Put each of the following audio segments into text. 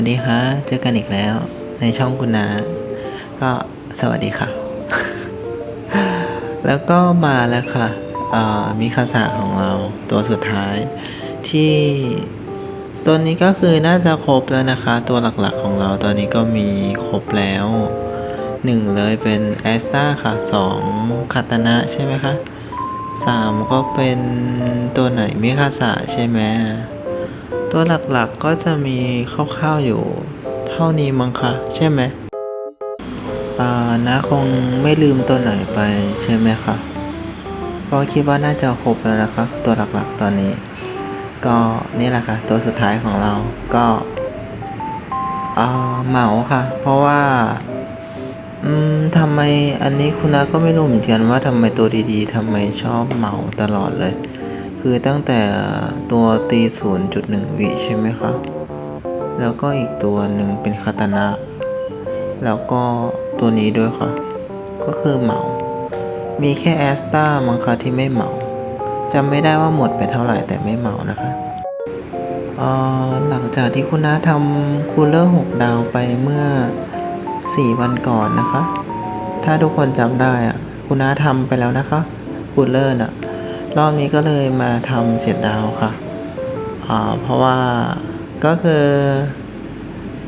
วัสดีฮะเจอกันอีกแล้ว ในช่องคุณนา ก็สวัสดีค่ะ แล้วก็มาแล้วค่ะมีคาสาของเราตัวสุดท้าย ที่ตัวนี้ก็คือน่าจะครบแล้วนะคะ ตัวหลักๆของเราตอนนี้ก็มีครบแล้วหนึ่งเลยเป็นแอสตาค่ะสองคาตนะใช่ไหมคะสามก็เป็นตัวไหนมิคาสะใช่ไหม ตัวหลักๆก็จะมีคร่าวๆอยู่เท่านี้มั้งคะใช่ไหมอ่านะคงไม่ลืมตัวไหนไปใช่ไหมคะก็คิดว่าน่าจะครบแล้วนะคะตัวหลักๆตอนนี้ ก็นี่แหละค่ะ ตัวสุดท้ายของเราก็อ่าเหมาค่ะ เพราะว่า อืมทำไมอันนี้คุณนาก็ไม่รู้เหมือนกันว่าทำไมตัวดีๆทำไมชอบเหมาตลอดเลย คือตั้งแต่ตัวตี 0.1 วิใช่ไหมคะแล้วก็อีกตัวหนึ่งเป็นคาตานะ แล้วก็ตัวนี้ด้วยค่ะ ก็คือเหมา มีแค่แอสตามังคะที่ไม่เหมาจำไม่ได้ว่าหมดไปเท่าไหร่แต่ไม่เหมานะคะหลังจากที่คุณน้าทำคูลเลอร์ 6 ดาวไปเมื่อ 4 วันก่อนนะคะ ถ้าทุกคนจำได้อะคุณน้าทำไปแล้วนะคะคูลเลอร์น่ะ รอบนี้ก็เลยมาทำเจ็ดดาวค่ะเพราะว่าก็คือ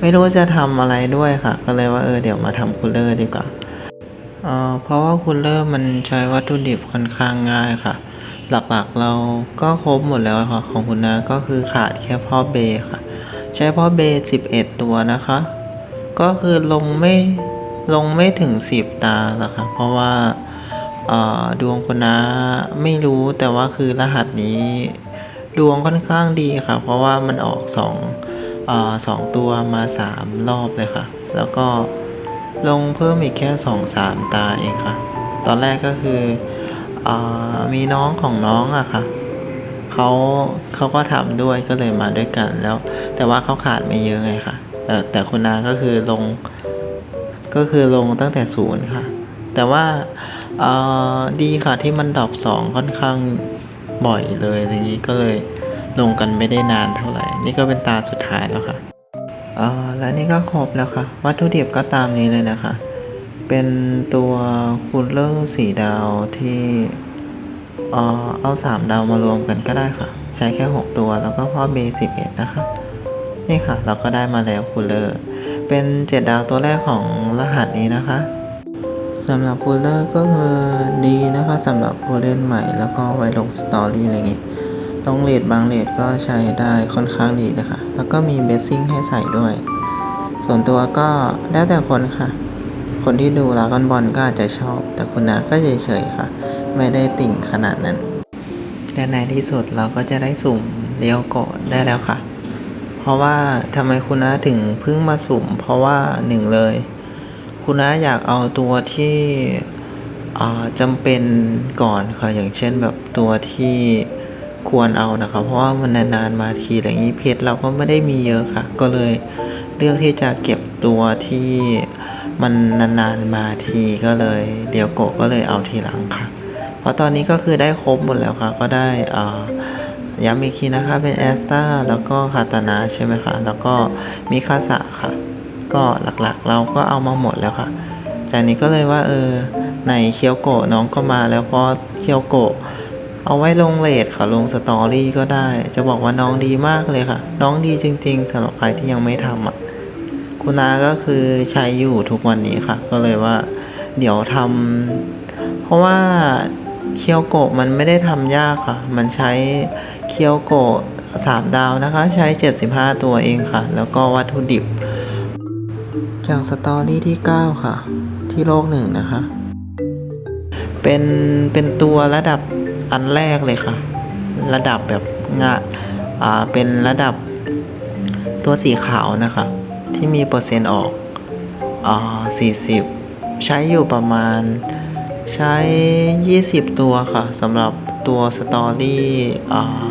ไม่รู้จะทำอะไรด้วยค่ะ ก็เลยว่าเออเดี๋ยวมาทำคูลเลอร์ดีกว่าเพราะว่าคูลเลอร์มันใช้วัตถุดิบค่อนข้างง่ายค่ะ หลักๆเราก็ครบหมดแล้วค่ะ ของคุณนะก็คือขาดแค่พ่อเบค่ะ ใช้พ่อเบ11 ตัวนะคะ ก็คือลงไม่ลงไม่ถึง 10 ตาหรอกค่ะ เพราะว่า ดวงคุณนะไม่รู้แต่ว่าคือรหัสนี้ ดวงค่อนข้างดีค่ะ เพราะว่ามันออกสองออสองตัวมาสามรอบเลยค่ะ แล้วก็ลงเพิ่มอีกแค่สองสามตาเองค่ะ ตอนแรกก็คืออมีน้องของน้องอะค่ะเขาเขาก็ทำด้วยก็เลยมาด้วยกันแล้ว แต่ว่าเขาขาดไม่เยอะไงค่ะ แต่แต่คุณนาก็คือลงก็คือลงตั้งแต่ศูนย์ค่ะ แต่ว่า อ่อดีค่ะที่มันดรอปสองค่อนข้างบ่อยเลยอย่างนี้ก็เลยลงกันไม่ได้นานเท่าไหร่ นี่ก็เป็นตาสุดท้ายแล้วค่ะเอ่อและนี่ก็ครบแล้วค่ะ วัตถุดิบก็ตามนี้เลยนะคะ เป็นตัวคูลเลอร์สีดาวที่เอาสามดาวมารวมกันก็ได้ค่ะ ใช้แค่ 6 ตัวแล้วก็พ่อเบสิบเอ็ดนะคะ นี่ค่ะ เราก็ได้มาแล้วคูลเลอร์ เป็นเจ็ดดาวตัวแรกของรหัสนี้นะคะ สำหรับคูลเลอร์ก็คือดีนะคะสำหรับผู้เล่นใหม่แล้วก็ไว้ลงสตอรี่อะไรอย่างงี้ลงเลดบางเลดก็ใช้ได้ค่อนข้างดีนะคะ แล้วก็มีเบสซิ่งให้ใส่ด้วย ส่วนตัวก็แล้วแต่คนค่ะ คนที่ดูลากอนบอลก็อาจจะชอบ แต่คุณนาก็เฉยๆค่ะ ไม่ได้ติ่งขนาดนั้น และในที่สุดเราก็จะได้สุ่มเดียวโกดได้แล้วค่ะ เพราะว่าทำไมคุณนาถึงเพิ่งมาสุ่ม เพราะว่าหนึ่งเลย คุณน้าอยากเอาตัวที่จำเป็นก่อนค่ะ อย่างเช่นแบบตัวที่ควรเอานะคะ เพราะว่ามันนานๆมาทีอะไรอย่างนี้เพชรเราก็ไม่ได้มีเยอะค่ะ ก็เลยเลือกที่จะเก็บตัวที่มันนานๆมาทีก็เลยเดียวโกก็เลยเอาทีหลังค่ะ เพราะตอนนี้ก็คือได้ครบหมดแล้วค่ะ ก็ได้อ่าย้ำอีกทีนะคะเป็นแอสตาแล้วก็คาตานาใช่ไหมคะ แล้วก็มีคาสะค่ะ ก็หลักๆ เราก็เอามาหมดแล้วค่ะ จากนี้ก็เลยว่าเออในเคียวโกะน้องก็มาแล้วเพราะเคียวโกะเอาไว้ลงเลทค่ะลงสตอรี่ก็ได้ จะบอกว่าน้องดีมากเลยค่ะ น้องดีจริงๆสำหรับใครที่ยังไม่ทำอะคุณอาก็คือใช้อยู่ทุกวันนี้ค่ะ ก็เลยว่า เดี๋ยวทำเพราะว่าเคียวโกะมันไม่ได้ทำยากค่ะ มันใช้เคียวโกะสามดาวนะคะ ใช้ 75 ตัวเองค่ะ แล้วก็วัตถุดิบ จากสตอรี่ที่ 9 ค่ะ ที่โลกหนึ่งนะคะ เป็นเป็นตัวระดับอันแรกเลยค่ะ ระดับแบบงะอ่าเป็นระดับตัวสีขาวนะคะ ที่มีเปอร์เซ็นต์ออกอ่า40 ใช้อยู่ประมาณใช้ 20 ตัวค่ะสำหรับตัวสตอรี่อ่า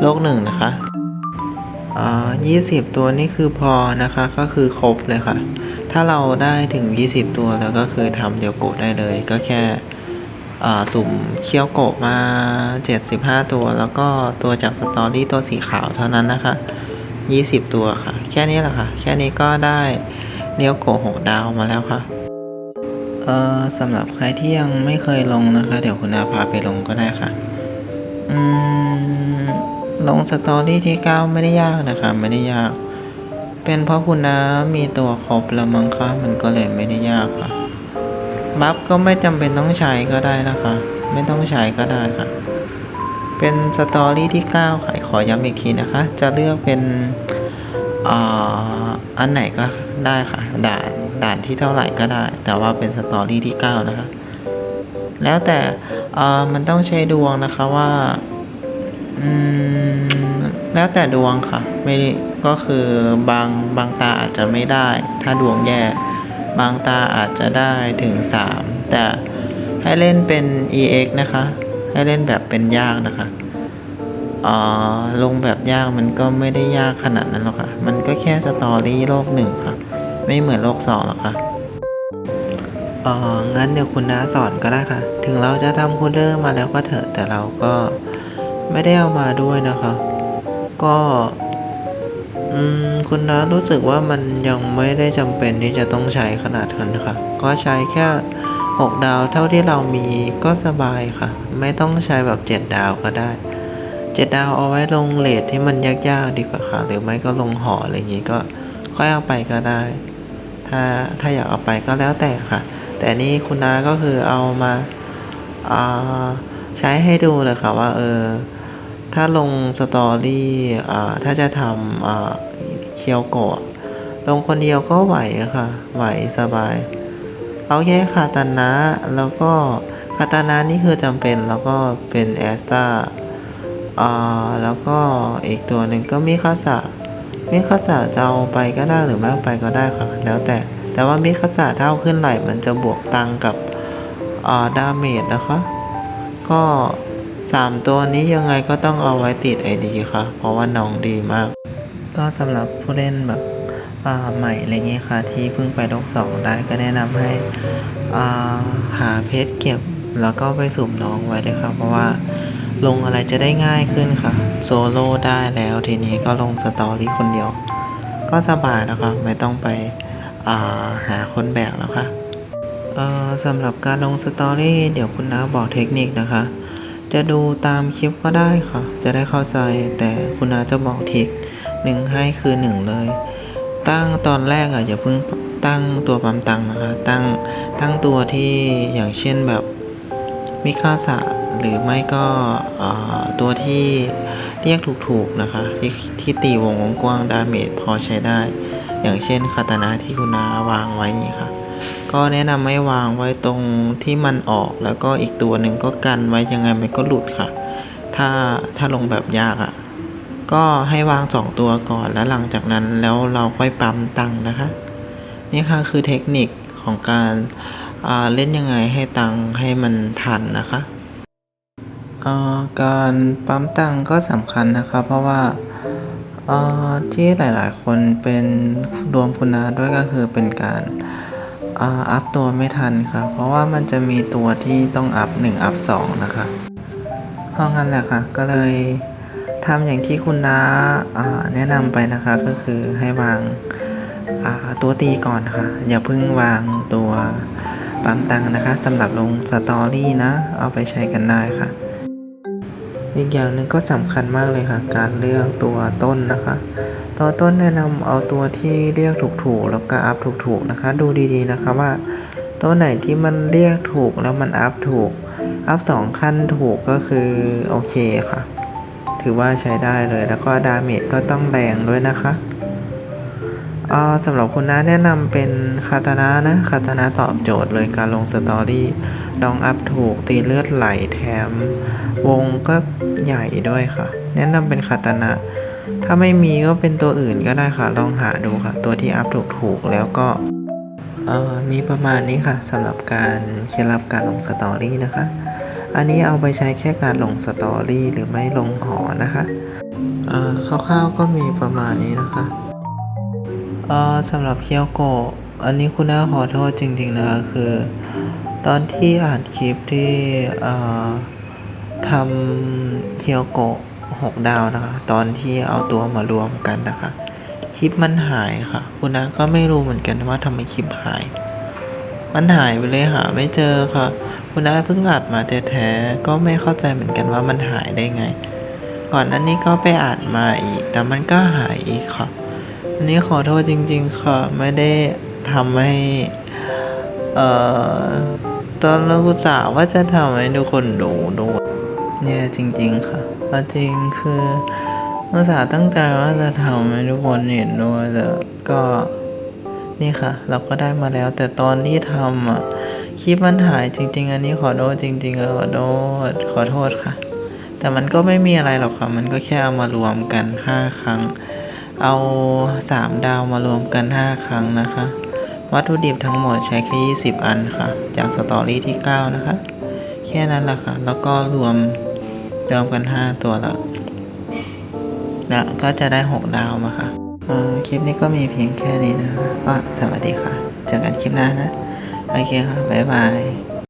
โลกหนึ่งนะคะอ่า20ตัวนี่คือพอนะคะก็คือครบเลยค่ะ ถ้าเราได้ถึง 20 ตัวแล้วก็คือทำเดียวโกะได้เลย ก็แค่สุ่มเคี้ยวโกะมา 75 ตัว แล้วก็ตัวจากสตอรี่ตัวสีขาวเท่านั้นนะคะ 20 ตัวค่ะ แค่นี้แหละค่ะ แค่นี้ก็ได้เลี้ยวโกะหกดาวมาแล้วค่ะ เอ่อสำหรับใครที่ยังไม่เคยลงนะคะ เดี๋ยวคุณอาพาไปลงก็ได้ค่ะ อืม ลงสตอรี่ที่ 9 ไม่ได้ยากนะคะ ไม่ได้ยาก เป็นเพราะคุณน้ามีตัวครบแล้วมั้งคะมันก็เลยไม่ได้ยากค่ะ บัฟก็ไม่จำเป็นต้องใช้ก็ได้นะคะ ไม่ต้องใช้ก็ได้ค่ะ เป็นสตอรี่ที่9ค่ะขอย้ำอีกทีนะคะ จะเลือกเป็นอ่าอันไหนก็ได้ค่ะ ด่านด่านที่เท่าไหร่ก็ได้ แต่ว่าเป็นสตอรี่ที่ 9 นะคะ แล้วแต่อ่ามันต้องใช้ดวงนะคะว่า อืม แล้วแต่ดวงค่ะ ไม่ได้ก็คือบางบางตาอาจจะไม่ได้ ถ้าดวงแย่ บางตาอาจจะได้ถึง 3 แต่ให้เล่นเป็น EX นะคะ ให้เล่นแบบเป็นยากนะคะอ่าลงแบบยากมันก็ไม่ได้ยากขนาดนั้นหรอกค่ะ มันก็แค่สตอรี่โลกหนึ่งค่ะ ไม่เหมือนโลกสองหรอกค่ะอ๋องั้นเดี๋ยวคุณน้าสอนก็ได้ค่ะ ถึงเราจะทำคูลเลอร์มาแล้วก็เถอะ แต่เราก็ไม่ได้เอามาด้วยนะคะ ก็คุณน้ารู้สึกว่ามันยังไม่ได้จำเป็นที่จะต้องใช้ขนาดนั้นค่ะ ก็ใช้แค่ 6 ดาวเท่าที่เรามีก็สบายค่ะ ไม่ต้องใช้แบบ 7 ดาวก็ได้ 7 ดาวเอาไว้ลงเลทที่มันยากๆดีกว่าค่ะ หรือไม่ก็ลงหออะไรอย่างงี้ก็ค่อยเอาไปก็ได้ ถ้าถ้าอยากเอาไปก็แล้วแต่ค่ะ แต่นี่คุณน้าก็คือเอามาอ่าใช้ให้ดูเลยค่ะว่าเออ ถ้าลงสตอรี่ถ้าจะทำเคียวโกะลงคนเดียวก็ไหวอะค่ะ ไหวสบาย เอาแค่คาตานะแล้วก็คาตานะนี่คือจำเป็นแล้วก็เป็นแอสตาแล้วก็อีกตัวหนึ่งก็มิคาสะมิคาสะจะเอาไปก็ได้หรือไม่เอาไปก็ได้ค่ะ แล้วแต่แต่ว่ามิคาสะถ้าเอาขึ้นไหลมันจะบวกตังกับดาเมจนะคะ ก็ สามตัวนี้ยังไงก็ต้องเอาไว้ติดไอดีค่ะ เพราะว่าน้องดีมาก ก็สำหรับผู้เล่นแบบอ่าใหม่อะไรเงี้ยค่ะ ที่เพิ่งไปโลกสองได้ก็แนะนำให้อ่าหาเพชรเก็บแล้วก็ไปสุ่มน้องไว้เลยค่ะ เพราะว่าลงอะไรจะได้ง่ายขึ้นค่ะ โซโล่ได้แล้วทีนี้ก็ลงสตอรี่คนเดียว ก็สบายนะคะไม่ต้องไปาหาคนแบกแล้วค่ะสำหรับการลงสตอรี่เดี๋ยวคุณน้าบอกเทคนิคนะคะ จะดูตามคลิปก็ได้ค่ะ จะได้เข้าใจแต่คุณน้าจะบอกทิกหนึ่งให้คือหนึ่งเลย ตั้งตอนแรกอะอย่าเพิ่งตั้งตัวปั๊มตังนะคะ ตั้งตั้งตัวที่อย่างเช่นแบบมิคาสะหรือไม่ก็ตัวที่เรียกถูกๆนะคะ ที่ที่ตีวงกว้างๆดาเมจพอใช้ได้ อย่างเช่นคาตานะที่คุณน้าวางไว้นี่ค่ะ ก็แนะนำให้วางไว้ตรงที่มันออกแล้วก็อีกตัวหนึ่งก็กันไว้ยังไงมันก็หลุดค่ะ ถ้าถ้าลงแบบยากอะ่ะ ก็ให้วางสองตัวก่อนแล้วหลังจากนั้นแล้วเราค่อยปั๊มตังค์นะคะ นี่ค่ะคือเทคนิคของการเล่นยังไงให้ตังให้มันทันนะคะาการปั๊มตังก็สำคัญนะคะ เพราะว่าอ่าที่หลายๆ คนเป็นรวมคุณนาด้วยก็คือเป็นการ อ่าอัพตัวไม่ทันค่ะ เพราะว่ามันจะมีตัวที่ต้องอัพ1อัพ2นะคะเพราะงั้นแหละค่ะ ก็เลยทำอย่างที่คุณน้าแนะนำไปนะคะก็คือให้วางาตัวตีก่อนนะคะอย่าเพิ่งวางตัวปั๊มตังค์นะคะสำหรับลงสตอรี่นะ เอาไปใช้กันได้ค่ะ อีกอย่างหนึ่งก็สำคัญมากเลยค่ะ การเลือกตัวต้นนะคะ ตัวต้นแนะนำเอาตัวที่เรียกถูกๆ แล้วก็อัพถูกๆนะคะ ดูดีๆนะคะว่า ตัวไหนที่มันเรียกถูกแล้วมันอัพถูก อัพสองขั้นถูกก็คือโอเคค่ะ ถือว่าใช้ได้เลยแล้วก็ดาเมจก็ต้องแรงด้วยนะคะ สำหรับคุณน้าแนะนำเป็นคาตานะนะคาตานะตอบโจทย์เลยการลงสตอรี่ลองอัพถูกตีเลือดไหลแถม วงก็ใหญ่ด้วยค่ะ แนะนำเป็นคาตานะ ถ้าไม่มีก็เป็นตัวอื่นก็ได้ค่ะ ลองหาดูค่ะ ตัวที่อัพถูกๆแล้วก็มีประมาณนี้ค่ะสำหรับการเคล็ดลับการลงสตอรี่นะคะ อันนี้เอาไปใช้แค่การลงสตอรี่หรือไม่ลงหอนะคะเอ่อคร่าวๆก็มีประมาณนี้นะคะ สำหรับเคียวโกะอันนี้คุณน้าขอโทษจริงๆนะคะคือ ตอนที่อ่านคลิปที่ทำเคียวโกะ6ดาวนะคะ ตอนที่เอาตัวมารวมกันนะคะ คลิปมันหายค่ะ คุณนาก็ไม่รู้เหมือนกันว่าทำไมคลิปหาย มันหายไปเลยหาไม่เจอค่ะ คุณนาเพิ่งอัดมาแท้ๆก็ไม่เข้าใจเหมือนกันว่ามันหายได้ไง ก่อนหนั้นนี้ก็ไปอ่านมาอีก แต่มันก็หายอีกค่ะ นนี้ขอโทษจริง ๆ ค่ะ ไม่ได้ทำให้ เอ่อ ตอนเรากุศาห์ว่าจะทำให้ทุกคนดูด้วยเนี่ยจริง ๆ ค่ะเอาจริงคืออุตส่าห์ตั้งใจว่าจะทำให้ทุกคนเห็นด้วยแต่ก็นี่ค่ะ เราก็ได้มาแล้ว แต่ตอนที่ทำอะคลิปมันหายจริง ๆ อันนี้ขอโทษจริงๆเออขอโทษขอโทษค่ะ แต่มันก็ไม่มีอะไรหรอกค่ะ มันก็แค่เอามารวมกัน 5 ครั้ง เอา 3 ดาวมารวมกัน 5 ครั้งนะคะ วัตถุดิบทั้งหมดใช้แค่ 20 อันค่ะ จากสตอรี่ที่ 9 นะคะ แค่นั้นแหละค่ะ แล้วก็รวมรวมกัน 5 ตัวแล้วแล้วก็จะได้ 6 ดาวมาค่ะคลิปนี้ก็มีเพียงแค่นี้นะคะ ก็สวัสดีค่ะ เจอกันคลิปหน้านะ โอเคค่ะ บ๊ายบาย